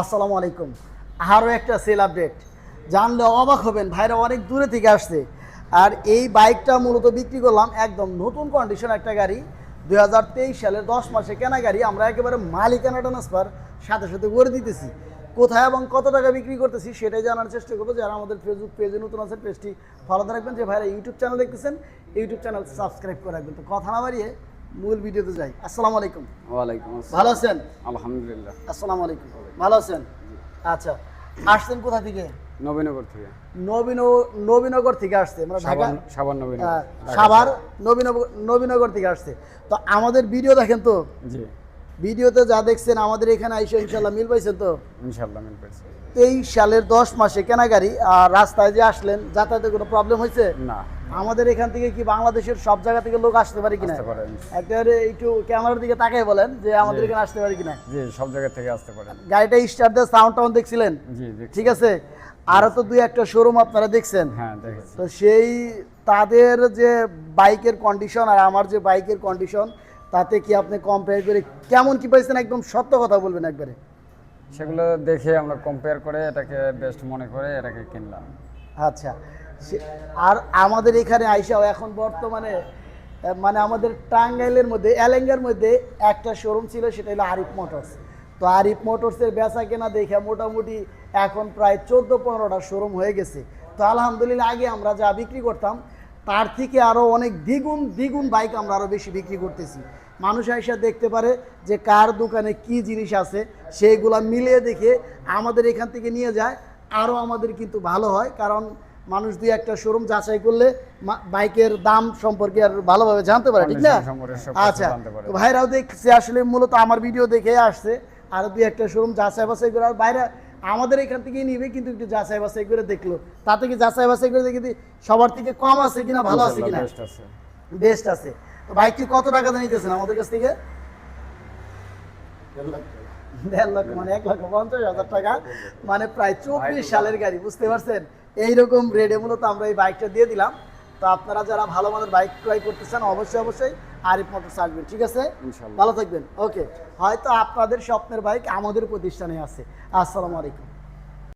আসসালামু আলাইকুম। আরও একটা সেল আপডেট জানলে অবাক হবেন, ভাইরা অনেক দূরে থেকে আসছে। আর এই বাইকটা মূলত বিক্রি করলাম একদম নতুন কন্ডিশন একটা গাড়ি। দু হাজার তেইশ সালের দশ মাসে কেনা গাড়ি, আমরা একেবারে মালিকানা ট্রান্সফার সাথে সাথে করে দিতেছি। কোথায় এবং কত টাকা বিক্রি করতেছি সেটাই জানার চেষ্টা করব। যারা আমাদের ফেসবুক পেজে নতুন আছে পেজটি ফলো রাখবেন। যে ভাইরা ইউটিউব চ্যানেল দেখতেছেন ইউটিউব চ্যানেল সাবস্ক্রাইব করে রাখবেন। তো কথা না বাড়িয়ে মূল ভিডিওতে যাই। আসসালামু আলাইকুম। ওয়ালাইকুম আসসালাম। ভালো আছেন? আলহামদুলিল্লাহ। আসসালামু আলাইকুম। ভালো আছেন? আচ্ছা আসছেন কোথা থেকে? নবীনগর থেকে। নবীন নবীনগর থেকে আসছে মানে ঢাকা সাবান নবীনগর। সাভার নবীনগর নবীনগর থেকে আসছে। তো আমাদের ভিডিও দেখেন তো? জি। ভিডিওতে যা দেখছেন আমাদের এখানে আইসা ইনশাল্লাহ মিল পাইছেন তো? ইনশাল্লাহ মিল পেয়েছি এই সালের দশ মাসে কেনা গাড়ি আর রাস্তায় যে আসলেন যাতায়াতে কোনো প্রবলেম হয়েছে? না। আমাদের এখান থেকে কি বাংলাদেশের সব জায়গা থেকে লোক আসতে পারে কিনা? পারে। একেবারে একটু ক্যামেরার দিকে তাকাই বলেন যে আমাদের এখানে আসতে পারে কিনা। জি সব জায়গা থেকে আসতে পারেন গাড়িটা স্টার্ট দিয়ে সাউন্ড টাউন দেখছিলেন? জি। ঠিক আছে? আরও তো দুই একটা শোরুম আপনারা দেখছেন। হ্যাঁ তো সেই তাদের যে বাইকের কন্ডিশন আর আমার যে বাইকের কন্ডিশন তাতে কি আপনি কম্পেয়ার করে কেমন কি পাইছেন? একদম সত্য কথা বলবেন একবারে। সেগুলো দেখে আমরা কম্পেয়ার করে এটাকে বেস্ট মনে করে এটাকে কিনলাম। আচ্ছা আর আমাদের এখানে আইসাও এখন বর্তমানে মানে আমাদের টাঙ্গাইলের মধ্যে এলেঙ্গার মধ্যে একটা শোরুম ছিল সেটা হলো আরিফ মোটরস। তো আরিফ মোটরসের বেচা কেনা দেখে মোটামুটি এখন প্রায় চোদ্দ পনেরোটা শোরুম হয়ে গেছে। তো আলহামদুলিল্লাহ আগে আমরা যা বিক্রি করতাম তার থেকে আরও অনেক দ্বিগুণ দ্বিগুণ বাইক আমরা আরও বেশি বিক্রি করতেছি। মানুষ এসে দেখতে পারে যে কার দোকানে কি জিনিস আছে সেইগুলা মিলিয়ে দেখে আমাদের এখান থেকে নিয়ে যায়। আরও আমাদের কিন্তু ভালো হয় কারণ মানুষ দুই একটা শোরুম যাচাই করলে বাইকের দাম সম্পর্কে আর ভালোভাবে জানতে পারে ঠিক না? আচ্ছা ভাইরাও দেখছে আসলে মূলত আমার ভিডিও দেখে আসছে আর দুই একটা শোরুম যাচাই বাছাই করে আর বাইরে আমাদের এখান থেকে নিবে কিন্তু একটু যাচাই বাছাই করে দেখল। তাতে কি যাচাই বাছাই করে দেখি সবার থেকে কম আছে কিনা ভালো আছে কিনা? বেস্ট আছে। বেস্ট আছে। তো বাইকটি কত টাকা দিয়ে নিতেছেন আমাদের কাছ থেকে? দেড় লক্ষ মানে এক লক্ষ পঞ্চাশ হাজার টাকা। মানে প্রায় চব্বিশ সালের গাড়ি বুঝতে পারছেন? এইরকম রেডে মূলত আমরা এই বাইকটা দিয়ে দিলাম। তো আপনারা যারা ভালো মানের বাইক ক্রয় করতে চান অবশ্যই অবশ্যই আরিফ মোটরস আসবেন ঠিক আছে? ইনশাআল্লাহ। ভালো থাকবেন ওকে। হয়তো আপনাদের স্বপ্নের বাইক আমাদের প্রতিষ্ঠানে আছে। আসসালামু আলাইকুম।